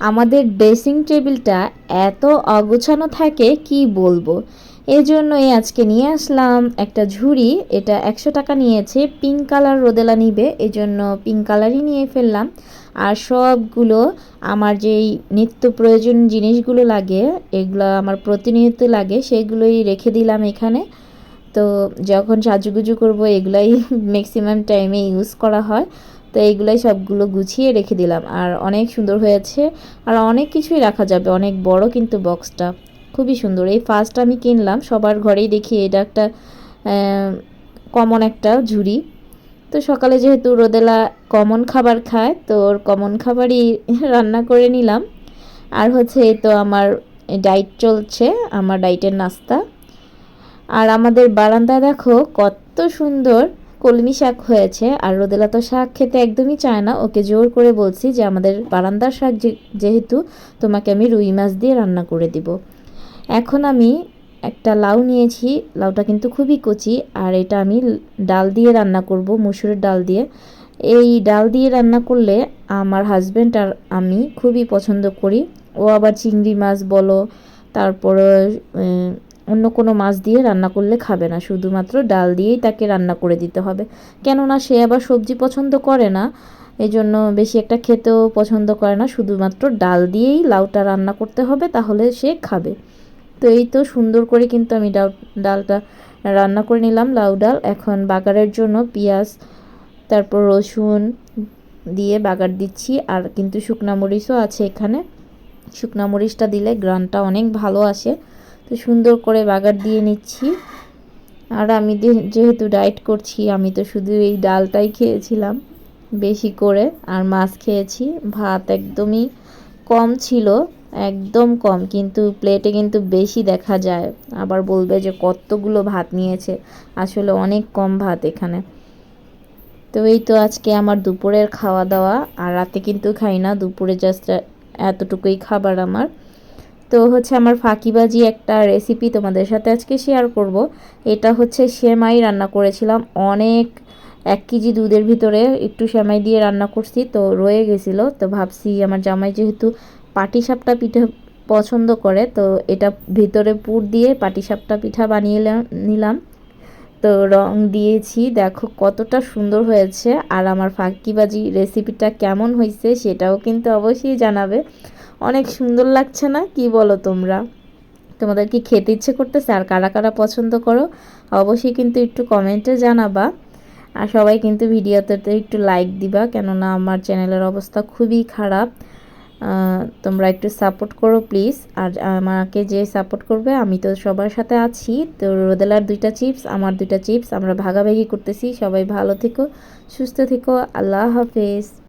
আমাদের ড্রেসিং টেবিলটা এত অগোছানো থাকে, কি বলব? এই জন্যই আজকে নিয়ে আসলাম একটা ঝুড়ি, এটা একশো টাকা নিয়েছে, পিঙ্ক কালার রোদেলা নিবে এই জন্য পিঙ্ক কালারই নিয়ে ফেললাম। আর সবগুলো আমার যেই নিত্য প্রয়োজন জিনিসগুলো লাগে, এগুলো আমার প্রতিনিয়ত লাগে, সেগুলোই রেখে দিলাম এখানে। তো যখন সাজুগুজু করব, এগুলাই ম্যাক্সিমাম টাইমে ইউজ করা হয়। তো এইগুলাই সবগুলো গুছিয়ে রেখে দিলাম। আর অনেক সুন্দর হয়েছে। আর অনেক কিছুই রাখা যাবে। অনেক বড় কিন্তু বক্সটা। খুবই সুন্দর। এই ফার্স্ট আমি কিনলাম। সবার ঘরেই দেখি এটা একটা কমন একটা ঝুড়ি। তো সকালে যেহেতু রোদেলা কমন খাবার খায়, তো ওর কমন খাবারই রান্না করে নিলাম। আর হচ্ছে তো আমার ডাইট চলছে, আমার ডাইটের নাস্তা। আর আমাদের বারান্দা দেখো কত সুন্দর কলমি শাক হয়েছে আর রোদেলা তো শাক খেতে একদমই চায় না। ওকে জোর করে বলছি যে, আমাদের বারান্দার শাক যেহেতু, তোমাকে আমি রুই মাছ দিয়ে রান্না করে দিব। এখন আমি একটা লাউ নিয়েছি। লাউটা কিন্তু খুবই কচি আর এটা আমি ডাল দিয়ে রান্না করব, মুসুরের ডাল দিয়ে। এই ডাল দিয়ে রান্না করলে আমার হাজব্যান্ড আর আমি খুবই পছন্দ করি। ও আবার চিংড়ি মাছ বলো, তারপরে অন্য কোনো মাছ দিয়ে রান্না করলে খাবে না। শুধুমাত্র ডাল দিয়েই তাকে রান্না করে দিতে হবে। কেননা সে আবার সবজি পছন্দ করে না। এই জন্য বেশি একটা খেতেও পছন্দ করে না। শুধুমাত্র ডাল দিয়েই লাউটা রান্না করতে হবে, তাহলে সে খাবে। তো এই তো সুন্দর করে কিন্তু আমি ডাল, ডালটা রান্না করে নিলাম, লাউ ডাল। এখন বাগারের জন্য পেঁয়াজ, তারপর রসুন দিয়ে বাগার দিচ্ছি। আর কিন্তু শুকনা মরিচও আছে এখানে। শুকনা মরিচটা দিলে গ্রানটা অনেক ভালো আসে। তো সুন্দর করে বাগার দিয়ে নিচ্ছি। আর আমি যেহেতু ডায়েট করছি, আমি তো শুধু এই ডালটাই খেয়েছিলাম বেশি করে। আর মাছ খেয়েছি, ভাত একদমই কম ছিল, একদম কম। কিন্তু প্লেটে কিন্তু বেশি দেখা যায়। আবার বলবে যে কতগুলো ভাত নিয়েছে, আসলে অনেক কম ভাত এখানে। তো এই তো আজকে আমার দুপুরের খাওয়া দাওয়া আর রাতে কিন্তু খাই না, দুপুরে জাস্ট এতটুকুই খাবার আমার। তো হচ্ছে আমার ফাঁকিবাজি একটা রেসিপি তোমাদের সাথে আজকে শেয়ার করব। এটা হচ্ছে সেমাই রান্না করেছিলাম। অনেক এক কেজি দুধের ভিতরে একটু সেমাই দিয়ে রান্না করছি, তো রয়ে গেছিল। তো ভাবছি আমার জামাই যেহেতু পাটিসাপটা পিঠা পছন্দ করে, তো এটা ভিতরে পুর দিয়ে পাটিসাপটা পিঠা বানিয়ে নিলাম। তো রং দিয়েছি, দেখো কতটা সুন্দর হয়েছে। আর আমার ফাঁকিবাজি রেসিপিটা কেমন হয়েছে সেটাও কিন্তু অবশ্যই জানাবে। অনেক সুন্দর লাগছে না? কি বলো তোমরা? তোমাদের কি খেতে ইচ্ছে করতেছে? আর কারা কারা পছন্দ করো? অবশ্যই কিন্তু একটু কমেন্টে জানাবা। আর সবাই কিন্তু ভিডিওতে একটু লাইক দিবা, কেননা আমার চ্যানেলের অবস্থা খুবই খারাপ। তোমরা একটু সাপোর্ট করো প্লিজ আর আমাকে যে সাপোর্ট করবে, আমি তো সবার সাথে আছি। তো রোদেলার দুইটা চিপস আমার দুইটা চিপস আমরা ভাগাভাগি করতেছি। সবাই ভালো থেকো, সুস্থ থেকো। আল্লাহ হাফেজ।